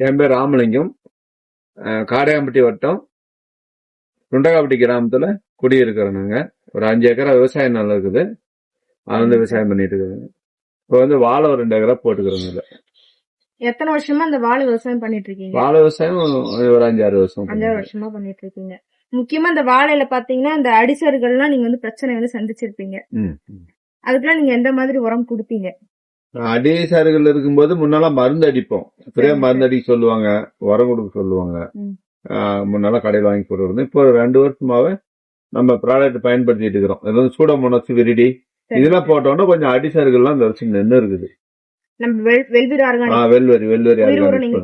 என் பேர் ராமலிங்கம். அஹ், காடையாம்பட்டி வட்டம். குண்டகாப்பட்டி கிராமத்துல குடியிருக்கிறோம் நாங்க ஒரு அஞ்சு ஏக்கரா விவசாய நிலம் இருக்குது அது வந்து விவசாயம் பண்ணிட்டு இருக்கிறோங்க இப்போ வந்து வாழை ஒரு ரெண்டு ஏக்கரா போட்டுக்கிறோங்க இதுல. எத்தனை வருஷமா இந்த வாழை விவசாயம் பண்ணிட்டு இருக்கீங்க வாழை விவசாயம் ஒரு அஞ்சாறு வருஷம் அஞ்சாறு வருஷமா பண்ணிட்டு இருக்கீங்க முக்கியமா இந்த வாழையில பாத்தீங்கன்னா இந்த அடிசர்கள்லாம் நீங்க வந்து பிரச்சனை வந்து சந்திச்சிருப்பீங்க. ம், ம். அதுக்கெல்லாம் நீங்க எந்த மாதிரி உரம் கொடுப்பீங்க? அடிசாறுகள் இருக்கும்போது முன்னெல்லாம் மருந்து அடிப்போம். இப்படியே மருந்து அடிக்க சொல்லுவாங்க உரம் கொடுக்க சொல்லுவாங்க. முன்னெல்லாம் கடையில் வாங்கி போடுறது இப்போ ரெண்டு வருஷமாவே நம்ம ப்ராடக்ட் பயன்படுத்திட்டு இருக்கிறோம். இது வந்து சூடமோனஸ் விரிடி. இதெல்லாம் போட்டோம்னா கொஞ்சம் அடிசாறுகள்லாம் இந்த வருஷம் நின்று இருக்குது. நம்ம வெல்- வெல்வீர் ஆர்கானிக் வெல்வெரி நீங்க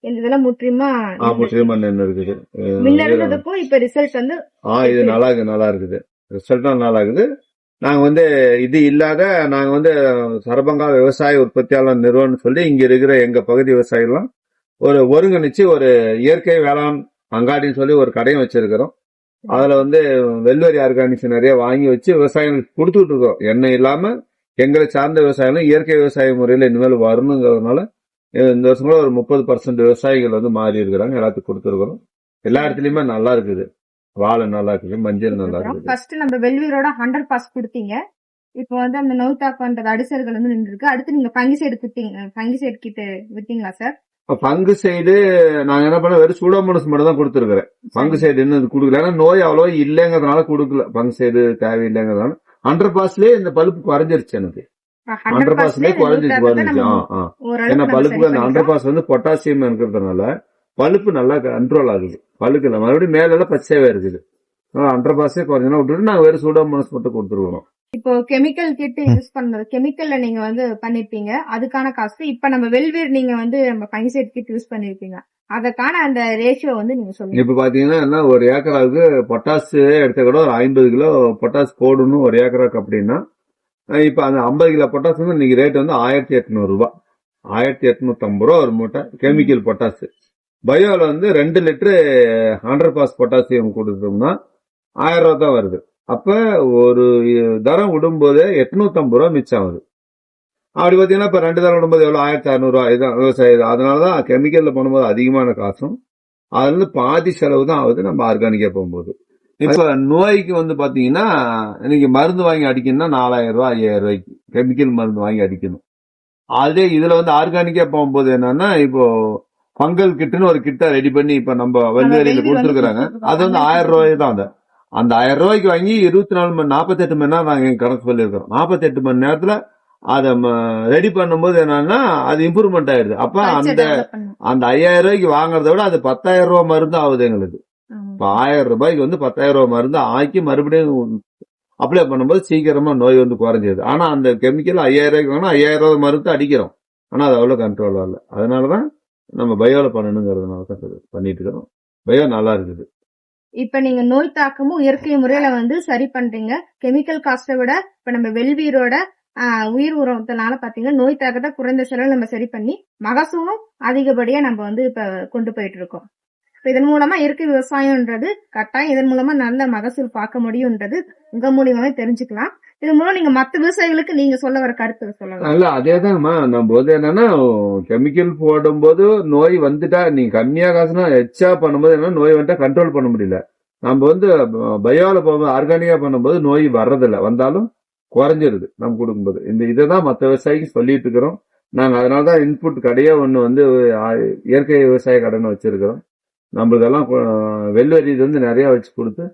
இதெல்லாம் முற்றிலுமா ஆ முற்றிலுமா நின்று இருக்குது. முன்ன இருந்ததுக்கும் இப்ப ரிசல்ட் வந்து ஆ இது நல்லா இருக்குது நல்லா இருக்குது. ரிசல்ட்டும் நல்லா இருக்குது. நாங்கள் வந்து இது இல்லாத நாங்கள் வந்து சரபங்கா விவசாய உற்பத்தியாளர் நிறுவனம் சொல்லி இங்கே இருக்கிற எங்கள் பகுதி விவசாயிகள்லாம் ஒரு ஒருங்கிணைச்சு ஒரு இயற்கை வேளாண் அங்காடின்னு சொல்லி ஒரு கடையும் வச்சிருக்கிறோம். அதில் வந்து வெல்வரி ஆர்கானிக்ஸ் நிறைய வாங்கி வச்சு விவசாயிகளுக்கு கொடுத்துட்டு இருக்கோம். எண்ணெய் இல்லாமல் எங்களை சார்ந்த விவசாயிகளும் இயற்கை விவசாய முறையில் இனிமேல் வரணுங்கிறதுனால இந்த வருஷம் கூட ஒரு முப்பது பர்சன்ட் விவசாயிகள் வந்து மாறி இருக்கிறாங்க. எல்லாத்துக்கும் கொடுத்துருக்குறோம். எல்லா இடத்துலையுமே நல்லா இருக்குது. வாழை நல்லா இருக்குது மஞ்சள் நல்லா இருக்குது ஃபர்ஸ்ட் நம்ம வெல்வீரோட ஹண்ட்ரட் பாஸ் கொடுத்தீங்க. இப்போ வந்து அந்த நோய் தாக்கம்ன்றது அடிசர்கள் வந்து நின்று இருக்கு அடுத்து நீங்க பங்கி சைடு குத்தீங்க பங்கி சைடு கிட்ட வித்தீங்களா சார் இப்ப பங்கு சைடு நாங்க என்ன பண்ண வெறும் சூடோமோனஸ் மட்டும் தான் கொடுத்துருக்கிறேன். பங்கு சைடு இன்னும் கொடுக்கல. ஏன்னா நோய் அவ்வளோ இல்லைங்கிறதுனால கொடுக்கல. பங்கு சைடு தேவையில்லைங்கிறதுனால ஹண்ட்ரட் பாஸ்லயே இந்த பல்பு குறைஞ்சிருச்சு எனக்கு. ஹண்ட்ரட் பாஸ்லயே குறைஞ்சிருச்சு குறைஞ்சிருச்சு. ஏன்னா பல்புக்கு அந்த ஹண்ட்ரட் பாஸ் வந்து பொட்டாசியம் இருக்கிறதுனால பழுப்பு நல்லா கண்ட்ரோல் ஆகுது. பழுக்கு இல்லை மறுபடியும் மேல எல்லாம் பச்சையாவே இருக்குது. ஹண்ட்ரட் பாஸே குறைஞ்சனா விட்டுட்டு நாங்க வெறும் சூடோமோனஸ் மட்டும் கொடுத்துருவோம். இப்போ கெமிக்கல் கிட் யூஸ் பண்றது கெமிக்கல்ல நீங்க வந்து பண்ணிருப்பீங்க. அதுக்கான காசு இப்ப நம்ம வெல்வீர் நீங்க வந்து நம்ம பங்கிசைட் கிட் யூஸ் பண்ணிருப்பீங்க. அதற்கான அந்த ரேஷியோ வந்து நீங்க சொல்லுங்க. இப்ப பாத்தீங்கன்னா என்ன ஒரு ஏக்கராவுக்கு பொட்டாஸ் எடுத்த கூட ஒரு ஐம்பது கிலோ பொட்டாஸ் போடணும் ஒரு ஏக்கராக்கு அப்படின்னா இப்ப அந்த ஐம்பது கிலோ பொட்டாஸ் வந்து இன்னைக்கு ரேட் வந்து ஆயிரத்தி எட்நூறு ரூபாய் ஆயிரத்தி எட்நூத்தி ஐம்பது ரூபா ஒரு மூட்டை கெமிக்கல் பொட்டாஸ் பயோவில் வந்து ரெண்டு லிட்டரு ஹண்ட்ரட் பாஸ் பொட்டாசியம் கொடுத்தோம்னா ஆயிரம் ரூபா தான் வருது. அப்போ ஒரு தரம் விடும்போது எட்நூற்றம்பது ரூபா மிச்சம் ஆகுது. அப்படி பார்த்தீங்கன்னா இப்போ ரெண்டு தரம் விடும்போது எவ்வளோ ஆயிரத்தி அறநூறுவா ரூபா இதுதான் விவசாயம் அதனாலதான் கெமிக்கலில் பண்ணும்போது அதிகமான காசும் அதுலேருந்து பாதி செலவு தான் ஆகுது நம்ம ஆர்கானிக்காக போகும்போது. இப்போ நோய்க்கு வந்து பார்த்தீங்கன்னா இன்னைக்கு மருந்து வாங்கி அடிக்கணும்னா நாலாயிரம் ரூபா ஐயாயிரம் ரூபாய்க்கு கெமிக்கல் மருந்து வாங்கி அடிக்கணும். அதே இதில் வந்து ஆர்கானிக்காக போகும்போது என்னன்னா இப்போ ஃபங்கல் கிட்டுன்னு ஒரு கிட்ட ரெடி பண்ணி இப்ப நம்ம வந்து கொடுத்துருக்காங்க. அது வந்து ஆயிரம் ரூபாய் தான் அந்த அந்த ஆயிரம் ரூபாய்க்கு வாங்கி இருபத்தி நாலு மணி நாற்பத்தெட்டு மணி நேரம் நாங்க கணக்கு சொல்லியிருக்கிறோம். நாற்பத்தெட்டு மணி நேரத்துல அதை ரெடி பண்ணும்போது என்னன்னா அது இம்ப்ரூவ்மெண்ட் ஆயிடுது. அப்ப அந்த அந்த ஐயாயிரம் ரூபாய்க்கு வாங்குறத விட அது பத்தாயிரம் ரூபாய் மருந்து ஆகுது எங்களுக்கு. இப்ப ஆயிரம் ரூபாய்க்கு வந்து பத்தாயிரம் ரூபாய் மருந்து ஆக்கி மறுபடியும் அப்ளை பண்ணும்போது சீக்கிரமா நோய் வந்து குறைஞ்சிது ஆனா அந்த கெமிக்கல் ஐயாயிரம் ரூபாய்க்கு வாங்கினா ஐயாயிரம் ரூபாய் மருந்து அடிக்கிறோம். ஆனா அது அவ்வளவு கண்ட்ரோல் வரல அதனாலதான் நம்ம பயோல பண்ணணுங்கிறதுனால தான் பண்ணிட்டு இருக்கிறோம் பயோ நல்லா இருக்குது இப்ப நீங்க நோய் தாக்கமும் இயற்கை முறையில வந்து சரி பண்றீங்க. கெமிக்கல் காஸ்ட்டை விட இப்ப நம்ம வெல்வீரோட ஆஹ், உயிர் உரத்தினால பாத்தீங்கன்னா நோய் தாக்கத்தை குறைந்த செலவு நம்ம சரி பண்ணி மகசூலும் அதிகப்படியா நம்ம வந்து இப்ப கொண்டு போயிட்டு இருக்கோம் இதன் மூலமா இயற்கை விவசாயம்ன்றது கட்டாயம். இதன் மூலமா நல்ல மகசூல் பார்க்க முடியும்ன்றது உங்க மூலியமாவே தெரிஞ்சுக்கலாம். இதன் மூலம் நீங்க மத்த விவசாயிகளுக்கு நீங்க சொல்ல வர கருத்து சொல்லலாம். இல்ல அதேதான்மா நம்ம போது என்னன்னா கெமிக்கல் போடும்போது நோய் வந்துட்டா நீங்க கம்மியா காசுனா எச்சா பண்ணும்போது என்ன நோய் வந்துட்டா கண்ட்ரோல் பண்ண முடியல. நம்ம வந்து பயோல போகும்போது ஆர்கானிக்கா பண்ணும்போது நோய் வர்றதில்ல. வந்தாலும் குறைஞ்சிருது நம்ம கொடுக்கும்போது. இந்த இதை தான் மற்ற விவசாயிக்கு சொல்லிட்டு இருக்கிறோம். நாங்கள் அதனால தான் இன்புட் கடையே ஒன்று வந்து இயற்கை விவசாய கடன் வச்சிருக்கிறோம். நம்மளுக்கெல்லாம் வெள்ளரி இது வந்து நிறைய வச்சு கொடுத்து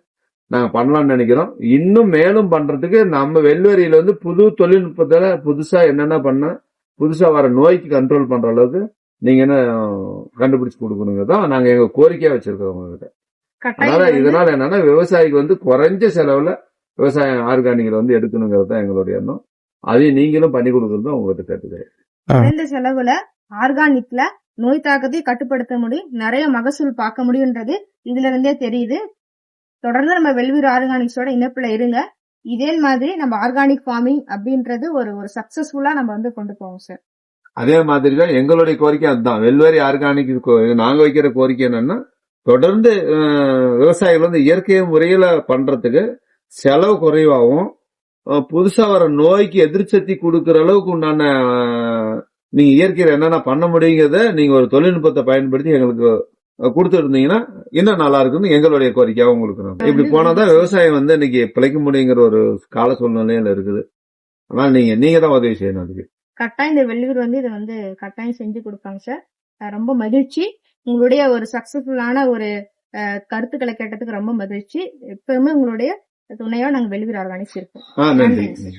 நாங்க பண்ணலாம்னு நினைக்கிறோம். இன்னும் மேலும் பண்றதுக்கு நம்ம வெள்வரியில வந்து புது தொழில்நுட்பத்துல புதுசா என்னென்ன பண்ண புதுசா வர நோய்க்கு கண்ட்ரோல் பண்ற அளவுக்கு நீங்க என்ன கண்டுபிடிச்சு கொடுக்கணுங்கிறதான் நாங்க எங்க கோரிக்கையா வச்சிருக்கோம் உங்ககிட்ட. அதனால இதனால என்னன்னா விவசாயிக்கு வந்து குறைஞ்ச செலவுல விவசாயம் ஆர்கானிக்ல வந்து எடுக்கணுங்கிறது தான் எங்களுடைய எண்ணம். அதையும் நீங்களும் பண்ணி கொடுக்கறது தான் உங்ககிட்ட கேட்டுக்கிறேன். குறைந்த செலவுல ஆர்கானிக்ல நோய் தாக்கத்தை கட்டுப்படுத்த முடியும் நிறைய மகசூல் பார்க்க முடியுன்றது இதுல இருந்தே தெரியுது. தொடர்ந்து நம்ம வெல்வீர் ஆர்கானிக்ஸோட இணைப்புல இருங்க. இதே மாதிரி நம்ம ஆர்கானிக் ஃபார்மிங் அப்படின்றது ஒரு ஒரு சக்சஸ்ஃபுல்லா நம்ம வந்து கொண்டு போவோம் சார் அதே மாதிரி தான் எங்களுடைய கோரிக்கை அதுதான். வெல்வேரி ஆர்கானிக் நாங்க வைக்கிற கோரிக்கை என்னன்னா தொடர்ந்து விவசாயிகள் வந்து இயற்கை முறையில பண்றதுக்கு செலவு குறைவாகவும் புதுசா வர நோய்க்கு எதிர்ச்சக்தி கொடுக்குற அளவுக்கு உண்டான அஹ், நீங்க இயற்கையில என்னென்ன பண்ண முடியுங்கிறத நீங்க ஒரு தொழில்நுட்பத்தை பயன்படுத்தி எங்களுக்கு கொடுத்துருந்தீங்கன்னா இன்னும் நல்லா இருக்குன்னு எங்களுடைய கோரிக்கையாக உங்களுக்கு நான் இப்படி போனாதான் விவசாயம் வந்து இன்னைக்கு பிழைக்க முடியுங்கிற ஒரு கால சூழ்நிலையில இருக்குது. ஆனா நீங்க நீங்க தான் உதவி செய்யணும் அதுக்கு. கட்டாயம் இந்த வெள்ளியூர் வந்து இதை வந்து கட்டாயம் செஞ்சு கொடுப்பாங்க சார். ரொம்ப மகிழ்ச்சி. உங்களுடைய ஒரு சக்சஸ்ஃபுல்லான ஒரு கருத்துக்களை கேட்டதுக்கு ரொம்ப மகிழ்ச்சி. எப்பவுமே உங்களுடைய துணையோட நாங்க வெளியூர் நன்றி. நன்றி.